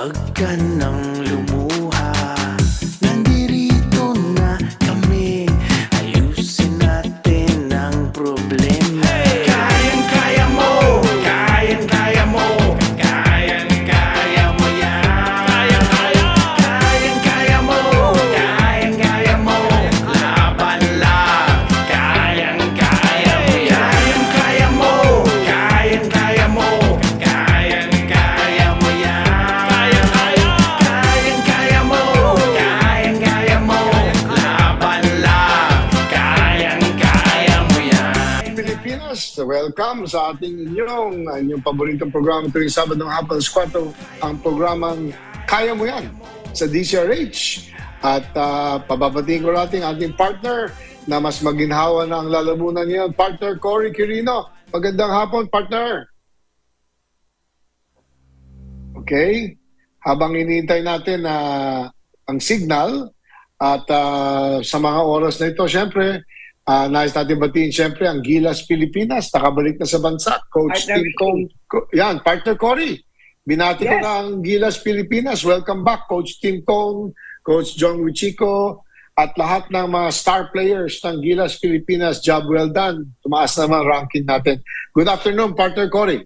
Huwag ka nang welcome sa ating inyong, inyong paboritong programa tuwing Sabado ng hapon sa 4, ang programang Kaya Mo Yan sa DCRH. At uh, pababatiin ko natin ating partner na mas maginhawa na ang lalamunan niya, partner Cory Quirino. Magandang hapon, partner. Okay. Habang iniintay natin na ang signal at ah, sa mga oras na ito, syempre, ah nais natin batiin syempre ang Gilas Pilipinas, nakabalik na sa bansa. Coach Partner Tim Cong, Co- yan, partner Cory. Binati ko Yes. na ang Gilas Pilipinas. Welcome back, Coach Tim Cong, Coach John Wichico, at lahat ng mga star players ng Gilas Pilipinas. Job well done. Tumaas naman ranking natin. Good afternoon, partner Cory.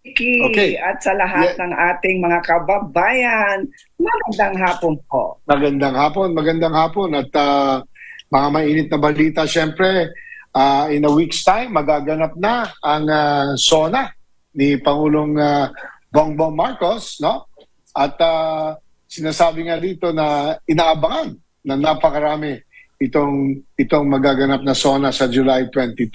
Vicky, Okay. at sa lahat Yeah. ng ating mga kababayan, magandang hapon po. Magandang hapon, magandang hapon. At ah, mga mainit na balita, syempre, ah, in a week's time, magaganap na ang ah, SONA ni Pangulong ah, Bongbong Marcos, no? At ah, sinasabi nga dito na inaabangan na napakarami itong itong magaganap na SONA sa July 22.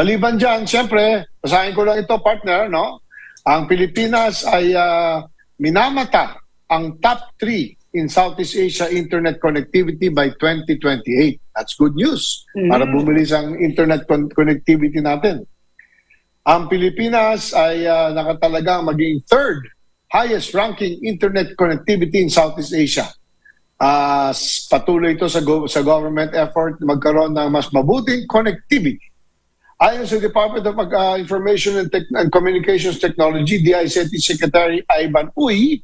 Maliban dyan, siyempre, basahin ko lang ito, partner, no? Ang Pilipinas ay ah, minamata ang top 3 in Southeast Asia internet connectivity by 2028. That's good news para Mhm. bumilis ang internet con- connectivity natin. Ang Pilipinas ay ah, nakatalagang maging third highest ranking internet connectivity in Southeast Asia. S- patuloy ito sa, go- sa government effort magkaroon ng mas mabuting connectivity Ayon sa Department of uh, Information and, Tech- and Communications Technology, DICT Secretary Ivan Uy,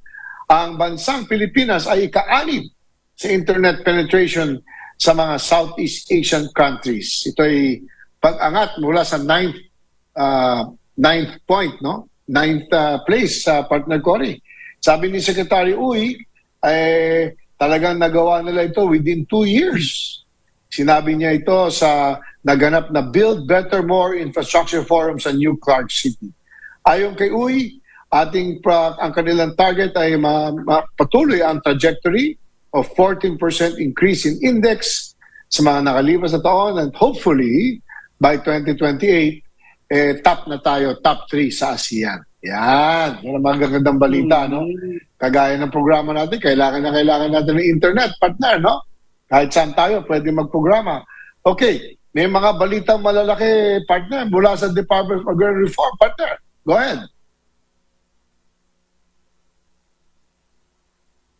ang bansang Pilipinas ay ika-anim sa internet penetration sa mga Southeast Asian countries. Ito ay pag-angat mula sa ninth, uh, ninth point, no? Ninth uh, place sa partner Cory. Sabi ni Secretary Uy, eh, talagang nagawa nila ito within two years. Sinabi niya ito sa naganap na Build Better More Infrastructure Forum sa New Clark City. Ayon kay Uy, ating pra, ang kanilang target ay ma, ma- patuloy ang trajectory of 14% increase in index sa mga nakalipas na taon and hopefully by 2028 eh, top na tayo, top 3 sa ASEAN. Yan, yan ang magagandang balita, no? Kagaya ng programa natin, kailangan na kailangan natin ng internet, partner, no? Kahit saan tayo, pwede magprograma. Okay, may mga balitang malalaki, partner, mula sa Department of Agrarian Reform, partner. Go ahead.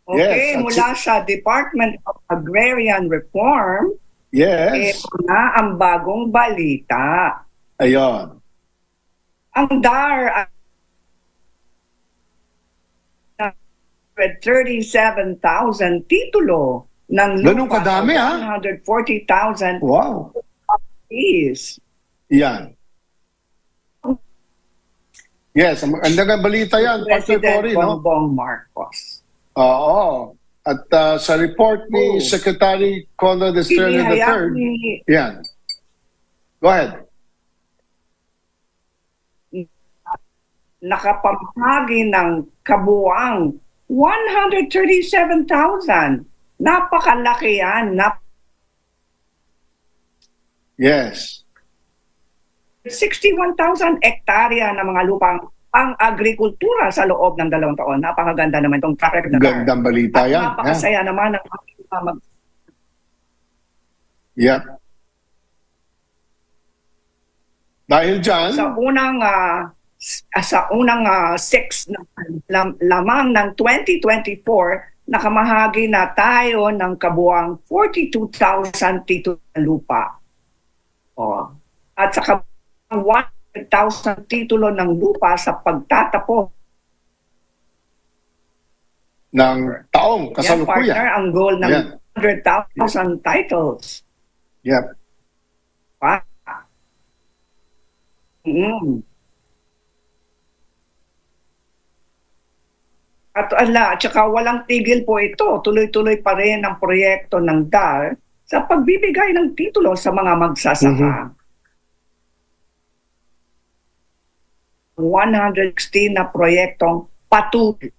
Okay, Yes, mula sa Department of Agrarian Reform, Yes. ito na ang bagong balita. Ayun. Ang DAR ay 37,000 titulo ng Ganun lupa kadami, ha? 140,000 Wow. is. Yan. Yes, ang ang dagang balita yan, President Cory, no? Bongbong Marcos. Oo. At uh, sa report ni Oh. Secretary Conrad Estrella Hinihayag III, ni yan. Go ahead. nakapamahagi ng kabuang 137,000. Napakalaki yan. Nap- Yes. 61,000 hektarya ng mga lupang pang agrikultura sa loob ng dalawang taon. Napakaganda naman itong track record na. Gandang balita At yan. napakasaya naman ng ating mga mag- Yeah. Dahil dyan, sa unang ah, sa unang ah, six na lam- lamang ng 2024 nakamahagi na tayo ng kabuang 42,000 titulo ng lupa. Oh. At sa kabuang 1,000 titulo ng lupa sa pagtatapos. ng taong Yan, kasalukuyan. partner, ang goal ng Yan. 100,000 titles. Yep. Pa. Mm. At ala, at saka walang tigil po ito. Tuloy-tuloy pa rin ang proyekto ng DAR sa pagbibigay ng titulo sa mga magsasaka. 116 na proyektong patuloy.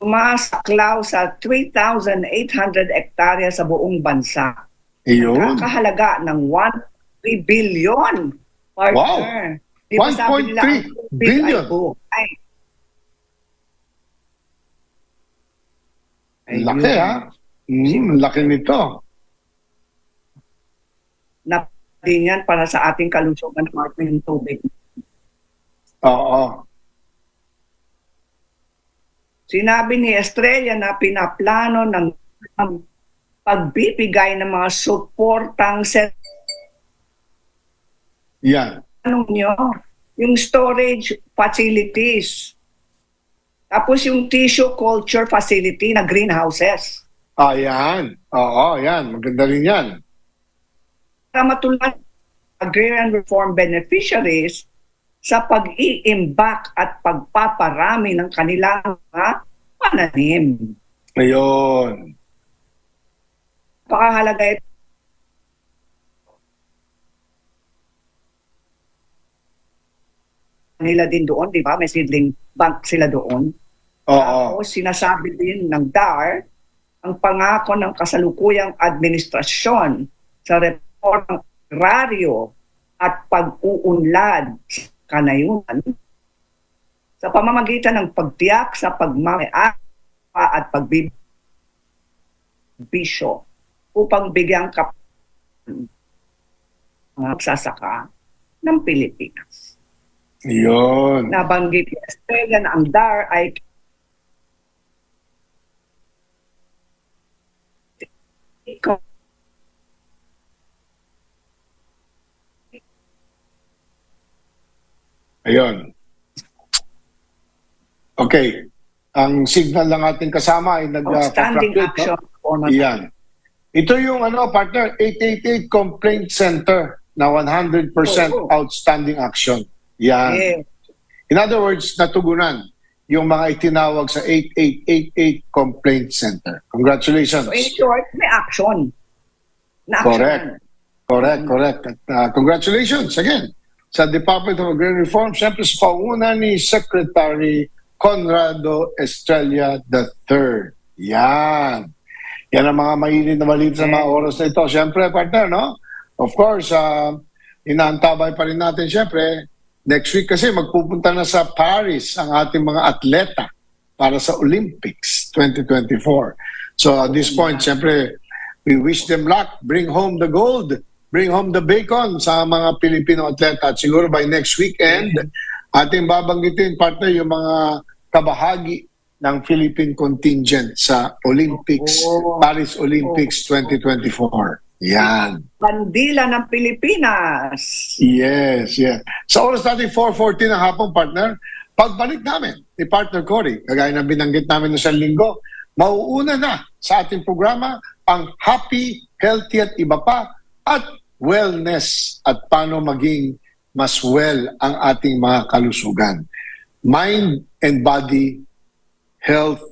Sumasaklaw sa 3,800 hektarya sa buong bansa. Iyon. Nakakahalaga ng 1 billion. Partner. Sabi 1.3 nila, ang tubig billion. ay buhay? Ayun. Laki ha? Mm, laki nito. Na din yan para sa ating kalusugan ng ating tubig. Oo. Sinabi ni Estrella na pinaplano ng ng pagbibigay ng mga suportang set Yan. ano nyo, yung storage facilities. Tapos yung tissue culture facility na greenhouses. Ayan. Oo, yan. Maganda rin yan. Para matulungan agrarian reform beneficiaries sa pag-iimbak at pagpaparami ng kanilang mga pananim. Ayun. Pakahalaga ito. nila din doon, di ba? May seedling bank sila doon. Oo. Tapos sinasabi din ng DAR ang pangako ng kasalukuyang administrasyon sa reformang agraryo at pag-uunlad sa kanayunan sa pamamagitan ng pagtiyak sa pagmamayari at pagbibisyo upang bigyang kap magsasaka ng Pilipinas. Yun. Nabanggit ni Estrella na ang DAR ay Ayun. Okay. Ang signal ng ating kasama ay nag-fluctuate. action. No? Yan. Ito yung ano, partner, 888 Complaint Center na 100% Oo. outstanding action. Yan. Yeah. In other words, natugunan yung mga itinawag sa 8888 Complaint Center. Congratulations. So in short, may action. Na action. Correct. Correct, correct. At, uh, congratulations again sa Department of Agrarian Reform, siyempre sa pauna ni Secretary Conrado Estrella III. Yan. Yan ang mga mahilig na balita sa mga oras na ito. Siyempre, partner, no? Of course, uh, inaantabay pa rin natin, siyempre, next week kasi magpupunta na sa Paris ang ating mga atleta para sa Olympics 2024. So at this point, siyempre, we wish them luck. Bring home the gold. Bring home the bacon sa mga Pilipino atleta. At siguro by next weekend, ating babanggitin, partner, yung mga kabahagi ng Philippine contingent sa Olympics, Oo. Paris Olympics 2024. Yan. Bandila ng Pilipinas. Yes, yes. Sa oras natin 4.40 ng hapong partner, pagbalik namin ni partner Cory, kagaya ng binanggit namin sa linggo, mauuna na sa ating programa ang happy, healthy at iba pa at wellness at paano maging mas well ang ating mga kalusugan. Mind and body, health,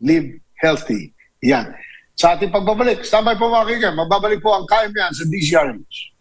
live healthy. Yan. Sa ating pagbabalik, standby po mga kaibigan, magbabalik po ang KMyan sa DCRH.